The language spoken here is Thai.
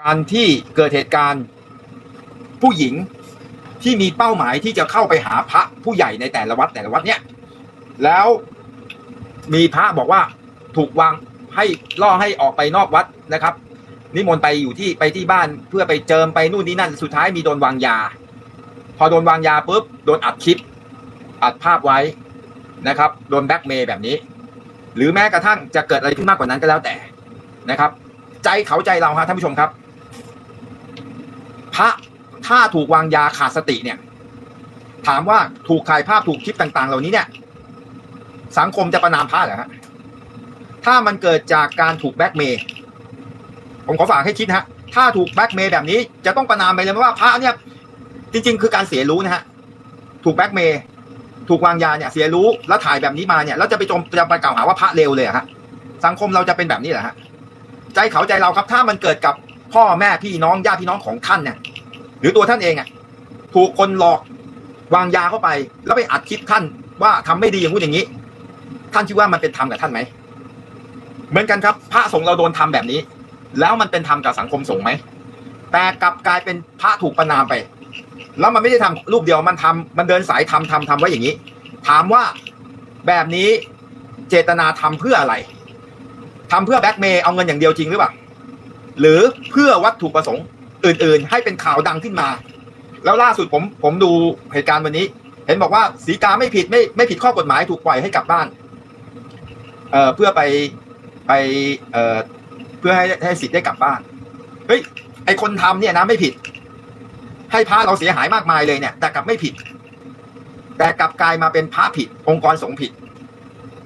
การที่เกิดเหตุการณ์ผู้หญิงที่มีเป้าหมายที่จะเข้าไปหาพระผู้ใหญ่ในแต่ละวัดแต่ละวัดเนี่ยแล้วมีพระบอกว่าถูกวางให้ล่อให้ออกไปนอกวัดนะครับ นิมนต์ไปอยู่ที่ไปที่บ้านเพื่อไปเจิมไปนู่นนี่นั่น สุดท้ายมีโดนวางยา พอโดนวางยาปุ๊บโดนอัดคลิป อัดภาพไว้นะครับ โดนแบ็กเมย์แบบนี้ หรือแม้กระทั่งจะเกิดอะไรขึ้นมากกว่านั้นก็แล้วแต่นะครับ ใจเขาใจเราฮะท่านผู้ชมครับ พระถ้าถูกวางยาขาดสติเนี่ย ถามว่าถูกถ่ายภาพถูกคลิปต่าง ๆ เหล่านี้เนี่ย สังคมจะประนามพระเหรอฮะถ้ามันเกิดจากการถูกแบ็กเมย์ผมขอฝากให้คิดฮะ ถ้าถูกแบ็กเมย์แบบนี้ จะต้องประนามไปเลยไหมว่าพระเนี่ย จริง ๆ คือการเสียรู้นะฮะ ถูกแบ็กเมย์ถูกวางยาเนี่ย เสียรู้แล้วถ่ายแบบนี้มาเนี่ยแล้วจะไปจมจะไปกล่าวหาว่าพระเลวเลยฮะ สังคมเราจะเป็นแบบนี้เหรอฮะ ใจเขาใจเราครับ ถ้ามันเกิดกับ พ่อแม่พี่น้องญาติพี่น้องของท่านเนี่ยหรือตัวท่านเองอะถูกคนหลอกวางยาเข้าไป แล้วไปอัดคลิปท่านว่าทำไม่ดีอย่างพูดอย่างนี้ ท่านคิดว่ามันเป็นธรรมกับท่านไหมเหมือนกันครับ พระสงฆ์เราโดนทำแบบนี้ แล้วมันเป็นธรรมกับสังคมสงฆ์ไหมแต่กลับกลายเป็นพระถูกประนามไป แล้วมันไม่ได้ทำรูปเดียวมันทำมันเดินสายทำทำทำไว้อย่างนี้ ถามว่าแบบนี้เจตนาทำเพื่ออะไรทำเพื่อแบ็กเมย์เอาเงินอย่างเดียวจริงหรือเปล่า หรือเพื่อวัตถุประสงค์อื่นๆ ให้เป็นข่าวดังขึ้นมา แล้วล่าสุดผมผมดูเหตุการณ์วันนี้ เห็นบอกว่าสีกาไม่ผิดไม่ไม่ผิดข้อกฎหมายถูกปล่อยให้กลับบ้านเอ่อเพื่อไปไปเอ่อเพื่อให้ให้สิทธิ์ได้กลับบ้านเฮ้ยไอคนทำเนี่ยนะไม่ผิด ให้พระเราเสียหายมากมายเลยเนี่ย แต่กลับไม่ผิด แต่กลับกลายมาเป็นพระผิด องค์กรสงฆ์ผิด